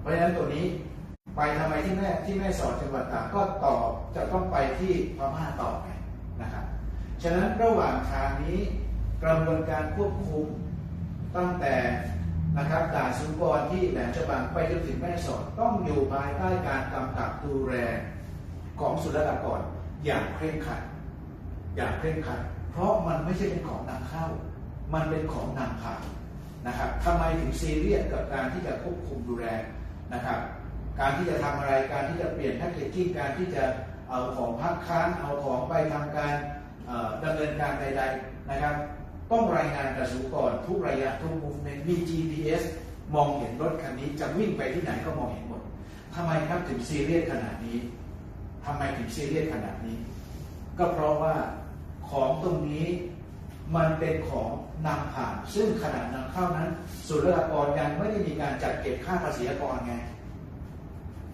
เพราะฉะนั้นตัวนี้ไปทำไมที่แม่ที่แม่สอดจังหวัดตากก็ต่อจะต้องไปที่พม่าต่อไงนะครับฉะนั้นระหว่างทางนี้กระบวนการควบคุมตั้งแต่นะครับด่านสุกรที่แหลมฉบังไปจนถึงแม่สอดต้องอยู่ภายใต้การกำกับดูแลของศุลกากรอย่างเคร่งครัด อย่างเคร่งครัด เพราะมันไม่ใช่เป็นของนำเข้า มันเป็นของนำผ่าน นะครับทำไมถึงซีเรียสกับการที่จะควบคุมดูแลนะครับ การที่จะทำอะไรการที่จะเปลี่ยนแพคเกจจิ้งการที่จะเอาของพักค้างเอาของไปทำการเอ่อดำเนินการใด ๆนะครับ ต้องรายงานกระสูก่อนทุกระยะทุก movement มี GPS มองเห็นรถคันนี้จะวิ่งไปที่ไหนก็มองเห็นหมดทำไมครับถึงซีเรียสขนาดนี้ทำไมถึงซีเรียสขนาดนี้ ก็เพราะว่าของตรงนี้ มันเป็นของนำผ่าน ซึ่งขนาดนำเข้านั้นศุลกากรยังไม่ได้มีการจัดเก็บค่าภาษีอากรไง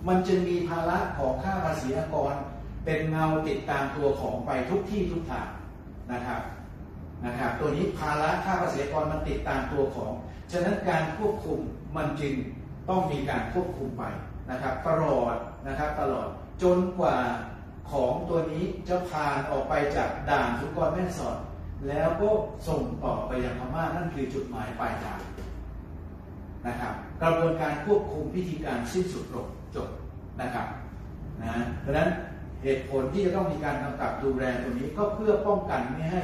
มันจะมีภาระของค่าภาษีอากร เป็นเงาติดตามตัวของไปทุกที่ทุกทางนะครับนะครับตัวนี้ภาระค่าภาษีอากรมันติดตามตัวของ ฉะนั้นการควบคุมมันจึงต้องมีการควบคุมไปนะครับตลอดนะครับตลอดจนกว่าของตัวนี้จะผ่านออกไปจากด่านสุกรแม่สอด แล้วก็ส่งต่อไปยังพม่านั่นคือจุดหมายปลายทางนะครับกระบวนการควบคุมพิธีการสิ้นสุดลงจบนะครับนะดังนั้นเหตุผลที่จะต้องมีการกำกับดูแลตัวนี้ก็เพื่อป้องกันไม่ให้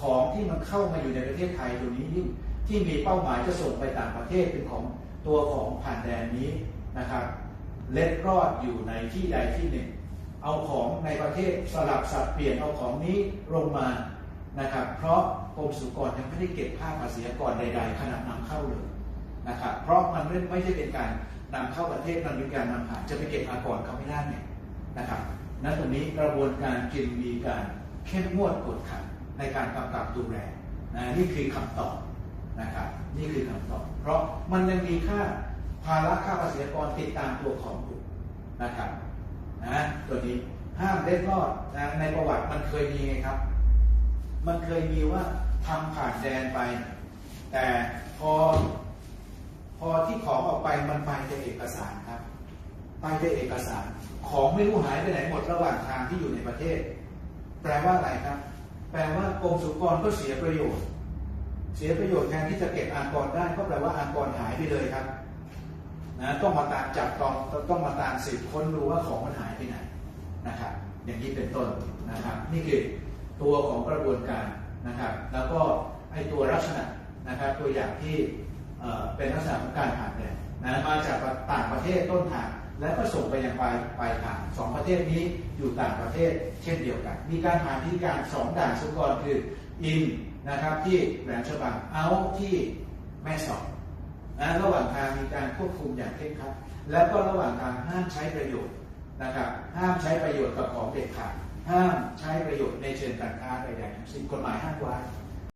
ของที่มันเข้ามาอยู่ในประเทศไทยตัวนี้ที่ที่มีเป้าหมายจะส่งไปต่างประเทศเป็นของตัวของผ่านแดนนี้นะครับเล็ดรอดอยู่ในที่ใดที่หนึ่ง เอาของในประเทศสลับสับเปลี่ยนเอาของนี้ลงมา นะครับ เพราะกรมสุกรยังไม่ได้เก็บค่าภาษีอากรใด ๆขนาดนำเข้าเลยนะครับ เพราะมันไม่ใช่เป็นการนำเข้าประเทศมันเป็นการนำผ่านจะไปเก็บอากรเขาไม่ได้เนี่ยนะครับนั้นตรงนี้กระบวนการจึงมีการเข้มงวดกดขันในการกำกับดูแลนะนี่คือคำตอบนะครับนี่คือคำตอบ เพราะมันยังมีค่าภาระค่าภาษีอากรติดตามตัวของอยู่นะครับนะตัวนี้ห้ามเล็ดรอดนะในประวัติมันเคยมีไงครับ มันเคยมีว่าทำผ่านแดนไป แต่พอพอที่ของออกไปมันไปแต่เอกสารครับ ไปแต่เอกสาร ของไม่รู้หายไปไหนหมดระหว่างทางที่อยู่ในประเทศ แปลว่าอะไรครับ แปลว่ากรมสุกรก็เสียประโยชน์ เสียประโยชน์แทนที่จะเก็บอากรได้ก็แปลว่าอากรหายไปเลยครับนะต้องมาตามจับตอนต้องมาตามสืบค้นดูว่าของมันหายไปไหนนะครับ อย่างนี้เป็นต้นนะครับ นี่คือ ตัวของกระบวนการนะครับ แล้วก็ไอตัวลักษณะนะครับ ตัวอย่างที่เป็นลักษณะของการผ่านแดนนะมาจากต่างประเทศต้นทางแล้วก็ส่งไปยังปลายปลายทางสองประเทศนี้อยู่ต่างประเทศเช่นเดียวกัน มีการผ่านพิธีการสองด่านสุกรคืออินนะครับที่แหลมฉบังเอาที่แม่สอดนะระหว่างทางมีการควบคุมอย่างเคร่งครัดแล้วก็ระหว่างทางห้ามใช้ประโยชน์นะครับห้ามใช้ประโยชน์กับของเด็ดขาด ห้ามใช้ประโยชน์ในเชิงการค้าใดๆทั้งสิ้นกฎหมายห้ามไว้